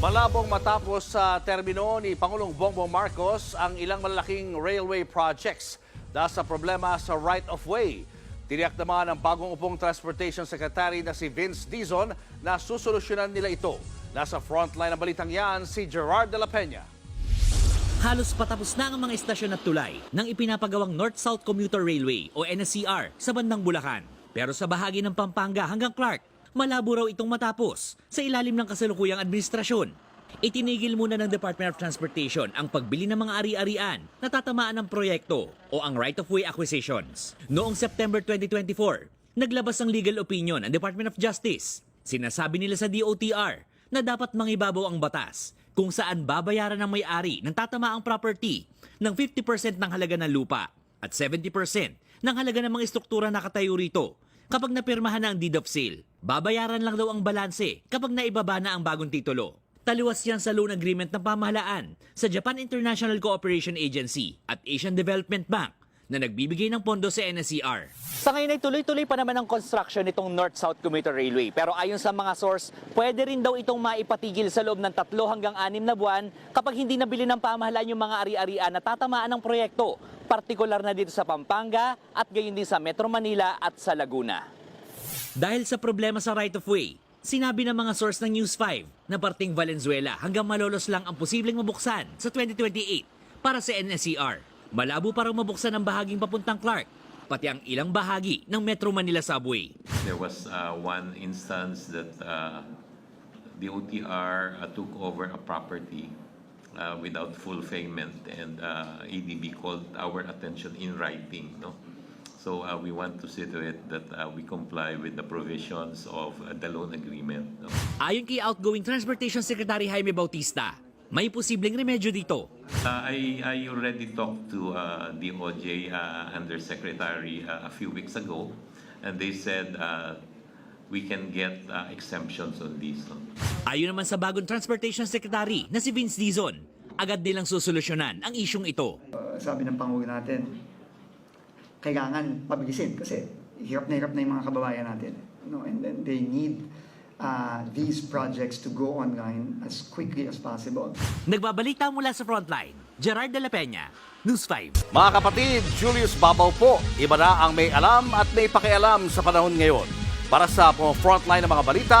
Malabong matapos sa termino ni Pangulong Bongbong Marcos ang ilang malalaking railway projects dahil sa problema sa right-of-way. Tiniyak naman ng bagong upong Transportation Secretary na si Vince Dizon na susolusyonan nila ito. Nasa frontline ng balitang yan si Gerard de la Peña. Halos patapos na ang mga istasyon at tulay ng ipinapagawang North-South Commuter Railway o NSCR sa bandang Bulacan. Pero sa bahagi ng Pampanga hanggang Clark, malabo raw itong matapos sa ilalim ng kasalukuyang administrasyon. Itinigil muna ng Department of Transportation ang pagbili ng mga ari-arian na tatamaan ng proyekto o ang right-of-way acquisitions. Noong September 2024, naglabas ang legal opinion ang Department of Justice. Sinasabi nila sa DOTR na dapat mangibabaw ang batas kung saan babayaran ng may-ari ng tatamaang property ng 50% ng halaga ng lupa at 70% ng halaga ng mga estruktura na katayo rito kapag napirmahan na ang deed of sale. Babayaran lang daw ang balanse kapag naibaba na ang bagong titulo. Taliwas yan sa loan agreement ng pamahalaan sa Japan International Cooperation Agency at Asian Development Bank na nagbibigay ng pondo sa NSCR. Sa ngayon ay tuloy-tuloy pa naman ang construction nitong North-South Commuter Railway. Pero ayon sa mga source, pwede rin daw itong maipatigil sa loob ng tatlo hanggang anim na buwan kapag hindi nabili ng pamahalaan yung mga ari-arian na tatamaan ng proyekto. Partikular na dito sa Pampanga at gayon din sa Metro Manila at sa Laguna. Dahil sa problema sa right-of-way, sinabi ng mga source ng News 5 na parting Valenzuela hanggang malolos lang ang posibleng mabuksan sa 2028 para sa NSCR. Malabo pa raw mabuksan ang bahaging papuntang Clark, pati ang ilang bahagi ng Metro Manila Subway. There was uh, one instance that uh, the OTR uh, took over a property uh, without full payment and uh, ADB called our attention in writing. No? So uh, we want to see to it that uh, we comply with the provisions of uh, the loan agreement. No? Ayon kay outgoing Transportation Secretary Jaime Bautista, may posibleng remedyo dito. Uh, I, I already talked to uh, DOJ uh, Undersecretary uh, a few weeks ago, and they said uh, we can get uh, exemptions on these. No? Ayon naman sa bagong Transportation Secretary na si Vince Dizon, agad nilang susolusyonan ang isyong ito. Uh, sabi ng Pangulo natin, kailangan pabilisin kasi hirap na hirap na yung mga kababayan natin. No? And then they need uh, these projects to go online as quickly as possible. Nagbabalita mula sa frontline, Gerard de la Peña, News 5. Mga kapatid, Julius Babaw po. Iba na ang may alam at may pakialam sa panahon ngayon. Para sa mga frontline ng mga balita,